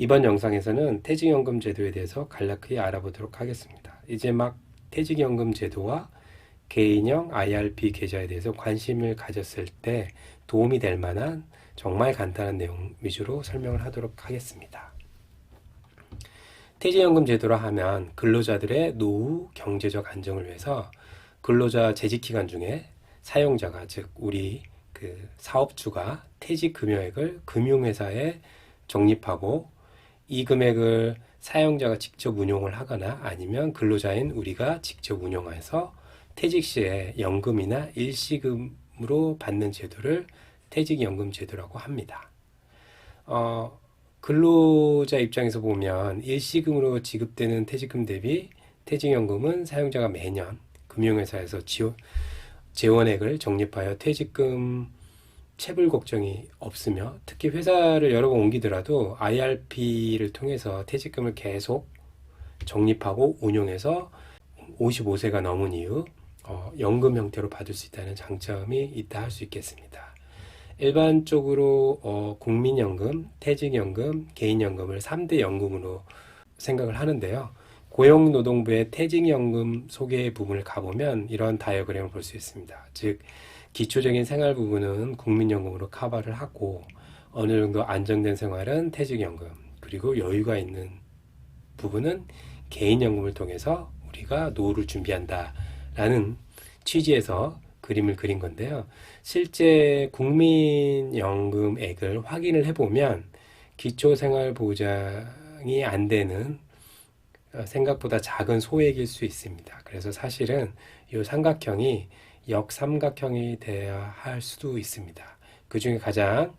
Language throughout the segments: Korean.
이번 영상에서는 퇴직연금 제도에 대해서 간략히 알아보도록 하겠습니다. 이제 막 퇴직연금 제도와 개인형 IRP 계좌에 대해서 관심을 가졌을 때 도움이 될 만한 정말 간단한 내용 위주로 설명을 하도록 하겠습니다. 퇴직연금 제도라 하면 근로자들의 노후 경제적 안정을 위해서 근로자 재직 기간 중에 사용자가 즉 우리 그 사업주가 퇴직 금요액을 금융회사에 적립하고 이 금액을 사용자가 직접 운용을 하거나 아니면 근로자인 우리가 직접 운용해서 퇴직 시에 연금이나 일시금으로 받는 제도를 퇴직연금 제도라고 합니다. 어, 근로자 입장에서 보면 일시금으로 지급되는 퇴직금 대비 퇴직연금은 사용자가 매년 금융회사에서 지원, 재원액을 적립하여 퇴직금 체불 걱정이 없으며 특히 회사를 여러 번 옮기더라도 IRP를 통해서 퇴직금을 계속 적립하고 운용해서 55세가 넘은 이후 어, 연금 형태로 받을 수 있다는 장점이 있다 할 수 있겠습니다. 일반적으로 어, 국민연금, 퇴직연금, 개인연금을 3대 연금으로 생각을 하는데요. 고용노동부의 퇴직연금 소개 부분을 가보면 이런 다이어그램을 볼 수 있습니다. 즉, 기초적인 생활 부분은 국민연금으로 커버를 하고 어느 정도 안정된 생활은 퇴직연금 그리고 여유가 있는 부분은 개인연금을 통해서 우리가 노후를 준비한다라는 취지에서 그림을 그린 건데요. 실제 국민연금액을 확인을 해보면 기초생활보장이 안 되는 어, 생각보다 작은 소액일 수 있습니다. 그래서 사실은 이 삼각형이 역삼각형이 돼야 할 수도 있습니다. 그 중에 가장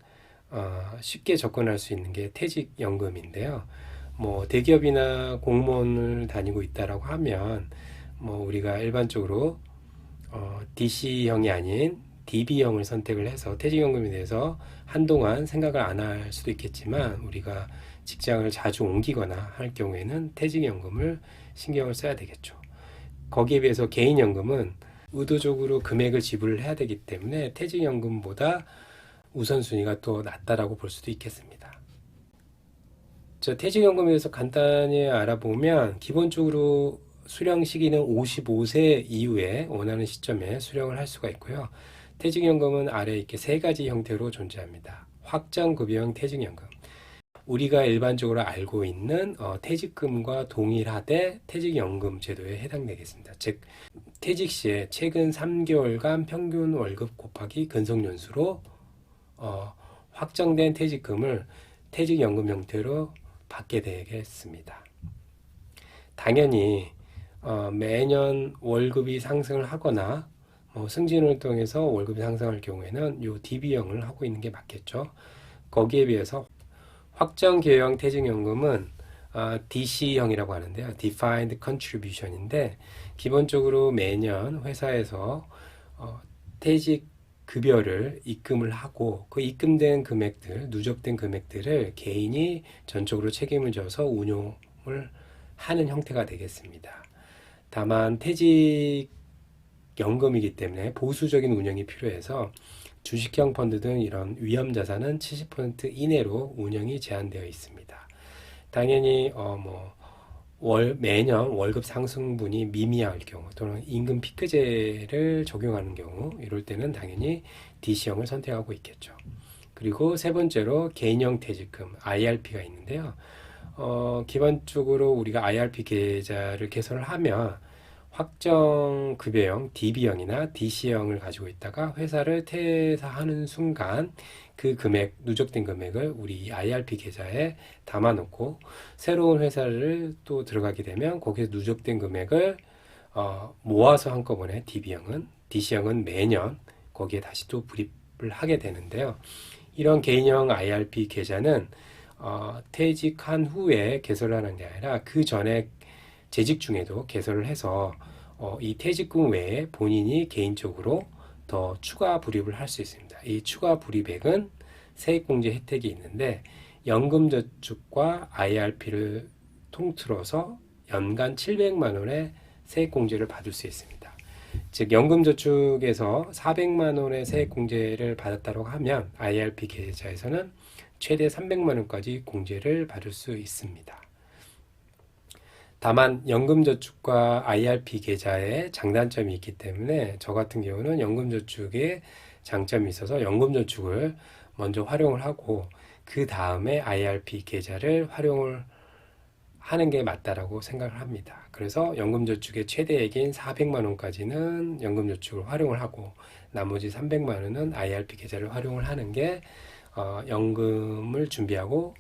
어, 쉽게 접근할 수 있는 게 퇴직연금인데요. 뭐 대기업이나 공무원을 다니고 있다라고 하면 뭐 우리가 일반적으로 어, DC형이 아닌 DB형을 선택을 해서 퇴직연금에 대해서 한동안 생각을 안 할 수도 있겠지만 우리가 직장을 자주 옮기거나 할 경우에는 퇴직연금을 신경을 써야 되겠죠. 거기에 비해서 개인연금은 의도적으로 금액을 지불을 해야 되기 때문에 퇴직연금보다 우선순위가 또 낮다라고 볼 수도 있겠습니다. 저 퇴직연금에 대해서 간단히 알아보면 기본적으로 수령 시기는 55세 이후에 원하는 시점에 수령을 할 수가 있고요. 퇴직연금은 아래 이렇게 세 가지 형태로 존재합니다. 확정급여형 퇴직연금. 우리가 일반적으로 알고 있는 어, 퇴직금과 동일하되 퇴직연금 제도에 해당되겠습니다. 즉 퇴직 시에 최근 3개월간 평균 월급 곱하기 근속연수로 어, 확정된 퇴직금을 퇴직연금 형태로 받게 되겠습니다. 당연히 어, 매년 월급이 상승을 하거나 뭐 승진을 통해서 월급이 상승할 경우에는 요 DB형을 하고 있는 게 맞겠죠. 거기에 비해서 확정 기여형 퇴직연금은 어, DC형이라고 하는데요. Defined Contribution인데 기본적으로 매년 회사에서 어, 퇴직 급여를 입금을 하고 그 입금된 금액들, 누적된 금액들을 개인이 전적으로 책임을 져서 운용을 하는 형태가 되겠습니다. 다만 퇴직 연금이기 때문에 보수적인 운영이 필요해서 주식형 펀드 등 이런 위험 자산은 70% 이내로 운영이 제한되어 있습니다. 당연히 어뭐 매년 월급 상승분이 미미할 경우 또는 임금 피크제를 적용하는 경우 이럴 때는 당연히 DC형을 선택하고 있겠죠. 그리고 세 번째로 개인형 퇴직금 IRP가 있는데요. 어, 기본적으로 우리가 IRP 계좌를 개설을 하면 확정 급여형 DB형이나 DC형을 가지고 있다가 회사를 퇴사하는 순간 그 금액 누적된 금액을 우리 IRP 계좌에 담아놓고 새로운 회사를 또 들어가게 되면 거기서 누적된 금액을 어, 모아서 한꺼번에 DB형은 DC형은 매년 거기에 다시 또 불입을 하게 되는데요. 이런 개인형 IRP 계좌는 어, 퇴직한 후에 개설하는 게 아니라 그 전에 재직 중에도 개설을 해서 어, 이 퇴직금 외에 본인이 개인적으로 더 추가 불입을 할 수 있습니다. 이 추가 불입액은 세액공제 혜택이 있는데 연금저축과 IRP를 통틀어서 연간 700만 원의 세액공제를 받을 수 있습니다. 즉 연금저축에서 400만 원의 세액공제를 받았다고 하면 IRP 계좌에서는 최대 300만 원까지 공제를 받을 수 있습니다. 다만 연금저축과 IRP 계좌에 장단점이 있기 때문에 저 같은 경우는 연금저축에 장점이 있어서 연금저축을 먼저 활용을 하고 그 다음에 IRP 계좌를 활용을 하는 게 맞다라고 생각을 합니다. 그래서 연금저축의 최대액인 400만 원까지는 연금저축을 활용을 하고 나머지 300만 원은 IRP 계좌를 활용을 하는 게 어, 연금을 준비하고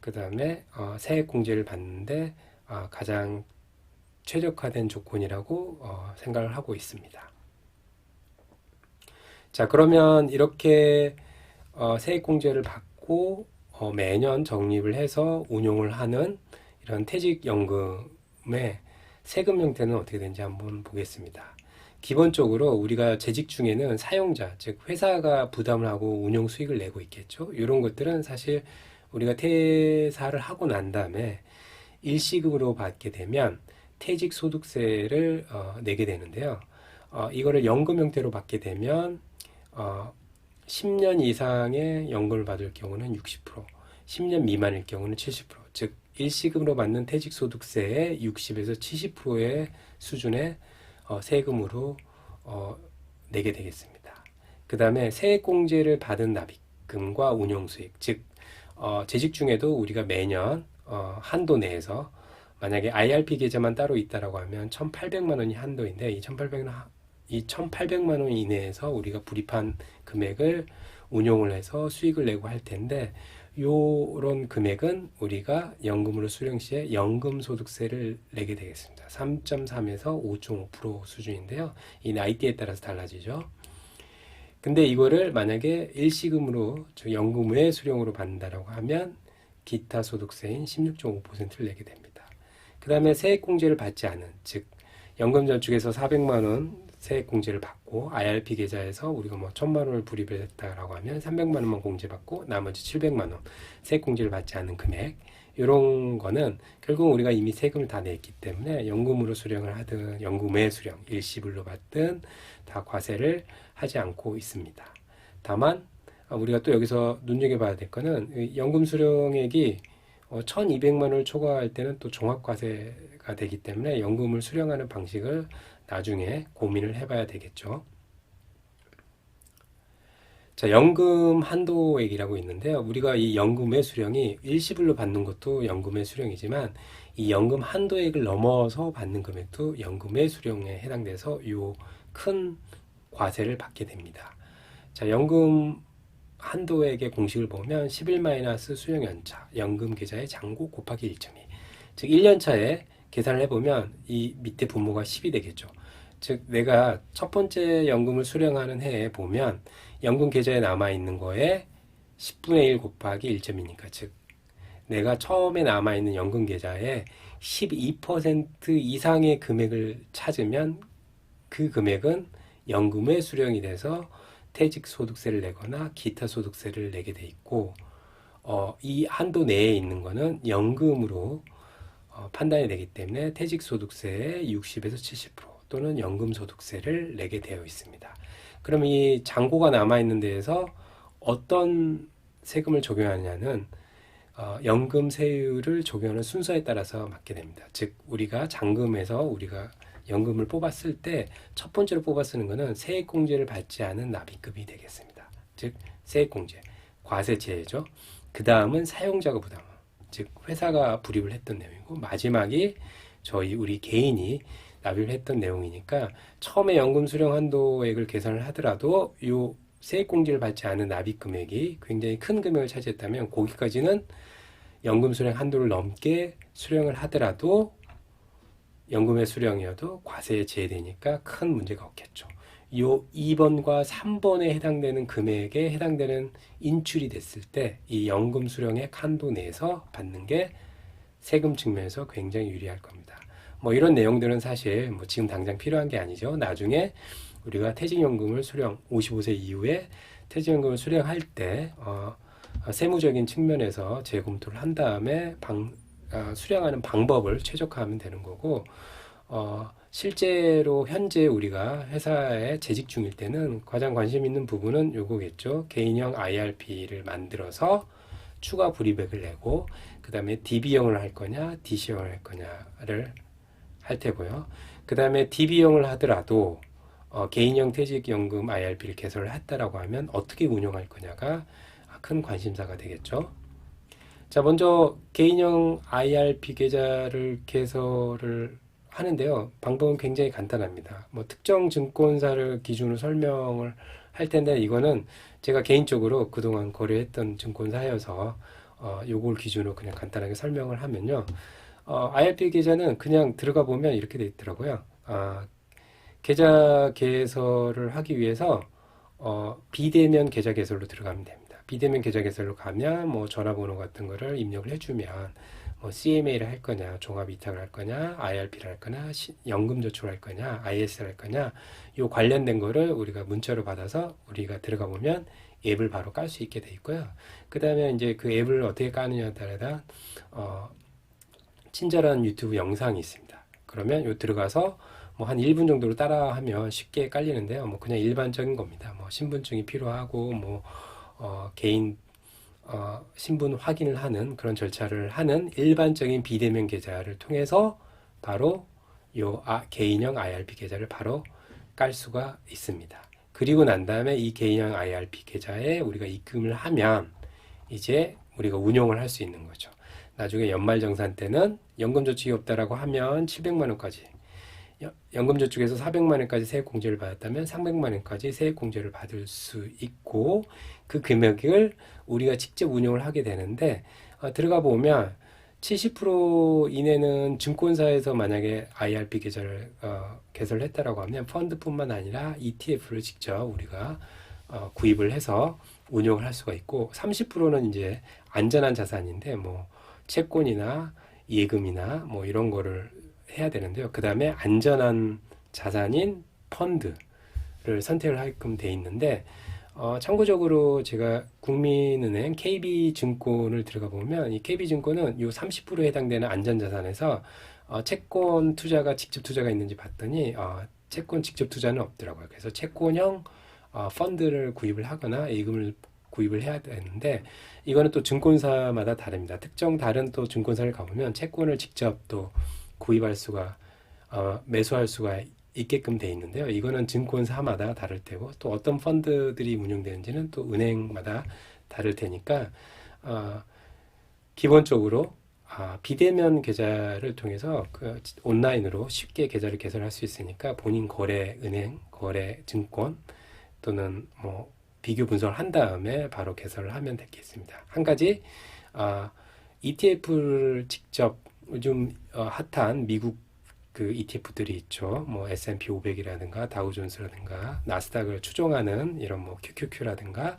그 다음에 어, 세액공제를 받는데 어, 가장 최적화된 조건이라고 어, 생각을 하고 있습니다. 자 그러면 이렇게 어, 세액공제를 받고 어, 매년 적립을 해서 운용을 하는 이런 퇴직연금의 세금 형태는 어떻게 되는지 한번 보겠습니다. 기본적으로 우리가 재직 중에는 사용자, 즉 회사가 부담을 하고 운용 수익을 내고 있겠죠. 이런 것들은 사실 우리가 퇴사를 하고 난 다음에 일시금으로 받게 되면 퇴직 소득세를 어, 내게 되는데요. 어, 이거를 연금 형태로 받게 되면 어, 10년 이상의 연금을 받을 경우는 60%, 10년 미만일 경우는 70%, 즉 일시금으로 받는 퇴직소득세의 60에서 70%의 수준의 어, 세금으로 어, 내게 되겠습니다. 그 다음에 세액공제를 받은 납입금과 운용수익, 즉 어, 재직 중에도 우리가 매년 어, 한도 내에서 만약에 IRP 계좌만 따로 있다라고 하면 1,800만 원이 한도인데 이 1,800만 이 1,800만 원 이내에서 우리가 불입한 금액을 운용을 해서 수익을 내고 할 텐데 요런 금액은 우리가 연금으로 수령 시에 연금 소득세를 내게 되겠습니다. 3.3에서 5.5% 수준인데요. 이 나이대에 따라서 달라지죠. 근데 이거를 만약에 일시금으로 연금 외 수령으로 받는다라고 하면 기타 소득세인 16.5%를 내게 됩니다. 그 다음에 세액공제를 받지 않은, 즉, 연금저축에서 400만 원 세액공제를 받고 IRP 계좌에서 우리가 뭐 1000만 원을 불입을 했다라고 하면 300만 원만 공제받고 나머지 700만 원 세액공제를 받지 않은 금액 이런 거는 결국 우리가 이미 세금을 다 냈기 때문에 연금으로 수령을 하든 연금외 수령 일시불로 받든 다 과세를 하지 않고 있습니다. 다만 우리가 또 여기서 눈여겨봐야 될 거는 연금 수령액이 1200만 어, 원을 초과할 때는 또 종합과세가 되기 때문에 연금을 수령하는 방식을 나중에 고민을 해봐야 되겠죠. 자, 연금 한도액이라고 있는데요. 우리가 이 연금의 수령이 일시불로 받는 것도 연금의 수령이지만 이 연금 한도액을 넘어서 받는 금액도 연금의 수령에 해당돼서 요 큰 과세를 받게 됩니다. 자, 연금 한도액의 공식을 보면 11 마이너스 수령 연차, 연금 계좌의 잔고 곱하기 1.2. 즉 1년 차에 계산을 해보면 이 밑에 분모가 10이 되겠죠. 즉 내가 첫 번째 연금을 수령하는 해에 보면 연금 계좌에 남아 있는 거에 10분의 1 곱하기 1.2니까 즉 내가 처음에 남아 있는 연금 계좌에 12% 이상의 금액을 찾으면 그 금액은 연금의 수령이 돼서 퇴직 소득세를 내거나 기타 소득세를 내게 돼 있고 어, 이 한도 내에 있는 거는 연금으로 어, 판단이 되기 때문에 퇴직 소득세의 60에서 70% 또는 연금 소득세를 내게 되어 있습니다. 그럼 이 잔고가 남아 있는 데에서 어떤 세금을 적용하느냐는 어, 연금 세율을 적용하는 순서에 따라서 맞게 됩니다. 즉 우리가 잔금에서 우리가 연금을 뽑았을 때 첫 번째로 뽑아 쓰는 것은 세액공제를 받지 않은 납입금이 되겠습니다. 즉 세액공제, 과세제죠. 그 다음은 사용자가 부담, 즉 회사가 불입을 했던 내용이고 마지막이 저희 우리 개인이 납입을 했던 내용이니까 처음에 연금 수령 한도액을 계산을 하더라도 요 세액공제를 받지 않은 납입 금액이 굉장히 큰 금액을 차지했다면 거기까지는 연금 수령 한도를 넘게 수령을 하더라도 연금의 수령이어도 과세에 제외되니까 큰 문제가 없겠죠. 요 2번과 3번에 해당되는 금액에 해당되는 인출이 됐을 때 이 연금 수령의 한도 내에서 받는 게 세금 측면에서 굉장히 유리할 겁니다. 뭐 이런 내용들은 사실 뭐 지금 당장 필요한 게 아니죠. 나중에 우리가 퇴직연금을 수령 55세 이후에 퇴직연금을 수령할 때 어, 세무적인 측면에서 재검토를 한 다음에 방, 어, 수령하는 방법을 최적화하면 되는 거고 어, 실제로 현재 우리가 회사에 재직 중일 때는 가장 관심 있는 부분은 요거겠죠. 개인형 IRP를 만들어서 추가 불이백을 내고 그 다음에 DB형을 할 거냐 DC형을 할 거냐를 할 테고요. 그 다음에 DB형을 하더라도 어, 개인형 퇴직연금 IRP를 개설을 했다라고 하면 어떻게 운용할 거냐가 큰 관심사가 되겠죠. 자, 먼저 개인형 IRP 계좌를 개설을 하는데요. 방법은 굉장히 간단합니다. 뭐 특정 증권사를 기준으로 설명을 할 텐데 이거는 제가 개인적으로 그동안 거래했던 증권사여서 어, 요걸 기준으로 그냥 간단하게 설명을 하면요. 어, IRP 계좌는 그냥 들어가 보면 이렇게 돼 있더라고요. 아, 계좌 개설을 하기 위해서 어, 비대면 계좌 개설로 들어가면 됩니다. 비대면 계좌 개설로 가면 뭐 전화번호 같은 거를 입력을 해주면 뭐 CMA를 할 거냐, 종합 이탁을 할 거냐, IRP를 할 거냐, 시, 연금 저축을 할 거냐, IS를 할 거냐, 요 관련된 거를 우리가 문자로 받아서 우리가 들어가 보면 앱을 바로 깔 수 있게 돼 있고요. 그 다음에 이제 그 앱을 어떻게 까느냐에 따라 어, 친절한 유튜브 영상이 있습니다. 그러면 요 들어가서 뭐 한 1분 정도로 따라하면 쉽게 깔리는데요. 뭐 그냥 일반적인 겁니다. 뭐 신분증이 필요하고 뭐 어, 개인 어, 신분 확인을 하는 그런 절차를 하는 일반적인 비대면 계좌를 통해서 바로 요 아, 개인형 IRP 계좌를 바로 깔 수가 있습니다. 그리고 난 다음에 이 개인형 IRP 계좌에 우리가 입금을 하면 이제 우리가 운용을 할 수 있는 거죠. 나중에 연말정산 때는 연금저축이 없다라고 하면 700만 원까지 연금저축에서 400만 원까지 세액 공제를 받았다면 300만 원까지 세액 공제를 받을 수 있고 그 금액을 우리가 직접 운용을 하게 되는데 어, 들어가 보면 70% 이내는 증권사에서 만약에 IRP 계좌를 어, 개설을 했다라고 하면 펀드뿐만 아니라 ETF를 직접 우리가 어, 구입을 해서 운용을 할 수가 있고 30%는 이제 안전한 자산인데 뭐 채권이나 예금이나 뭐 이런 거를 해야 되는데요. 그 다음에 안전한 자산인 펀드를 선택을 하게끔 돼 있는데 어, 참고적으로 제가 국민은행 KB증권을 들어가 보면 이 KB증권은 요 30%에 해당되는 안전자산에서 어, 채권 투자가 직접 투자가 있는지 봤더니 어, 채권 직접 투자는 없더라고요. 그래서 채권형 어, 펀드를 구입을 하거나 예금을 구입을 해야 되는데 이거는 또 증권사마다 다릅니다. 특정 다른 또 증권사를 가보면 채권을 직접 또 구입할 수가 어, 매수할 수가 있게끔 돼 있는데요. 이거는 증권사마다 다를 테고 또 어떤 펀드들이 운영되는지는 또 은행마다 다를 테니까 어, 기본적으로 아, 비대면 계좌를 통해서 그 온라인으로 쉽게 계좌를 개설할 수 있으니까 본인 거래 은행, 거래 증권 또는 뭐 비교 분석을 한 다음에 바로 개설을 하면 되겠습니다. 한 가지 아, ETF를 직접 요즘 어, 핫한 미국 그 ETF들이 있죠. 뭐 S&P 500이라든가 다우존스라든가 나스닥을 추종하는 이런 뭐 QQQ라든가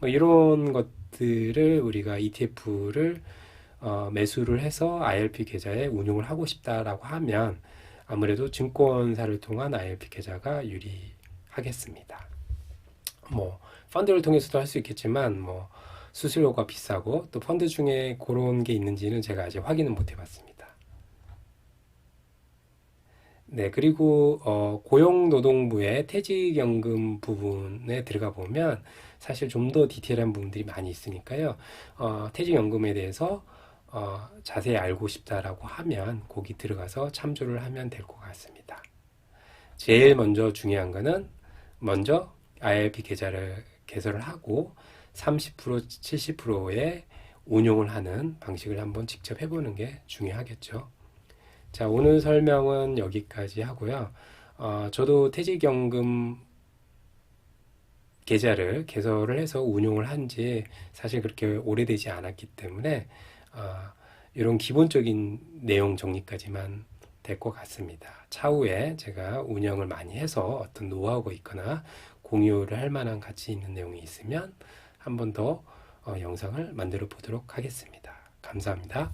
뭐 이런 것들을 우리가 ETF를 어, 매수를 해서 IRP 계좌에 운용을 하고 싶다라고 하면 아무래도 증권사를 통한 IRP 계좌가 유리하겠습니다. 뭐 펀드를 통해서도 할 수 있겠지만 뭐 수수료가 비싸고 또 펀드 중에 그런 게 있는지는 제가 아직 확인은 못 해봤습니다. 네, 그리고 어, 고용노동부의 퇴직연금 부분에 들어가 보면 사실 좀 더 디테일한 부분들이 많이 있으니까요. 어, 퇴직연금에 대해서 어, 자세히 알고 싶다라고 하면 거기 들어가서 참조를 하면 될 것 같습니다. 제일 먼저 중요한 거는 먼저 IRP 계좌를 개설을 하고 30% 70%의 운용을 하는 방식을 한번 직접 해보는 게 중요하겠죠. 자, 오늘 설명은 여기까지 하고요. 어, 저도 퇴직연금 계좌를 개설을 해서 운용을 한 지 사실 그렇게 오래되지 않았기 때문에 어, 이런 기본적인 내용 정리까지만 될 것 같습니다. 차후에 제가 운영을 많이 해서 어떤 노하우가 있거나 공유를 할 만한 가치 있는 내용이 있으면 한 번더 어, 영상을 만들어 보도록 하겠습니다. 감사합니다.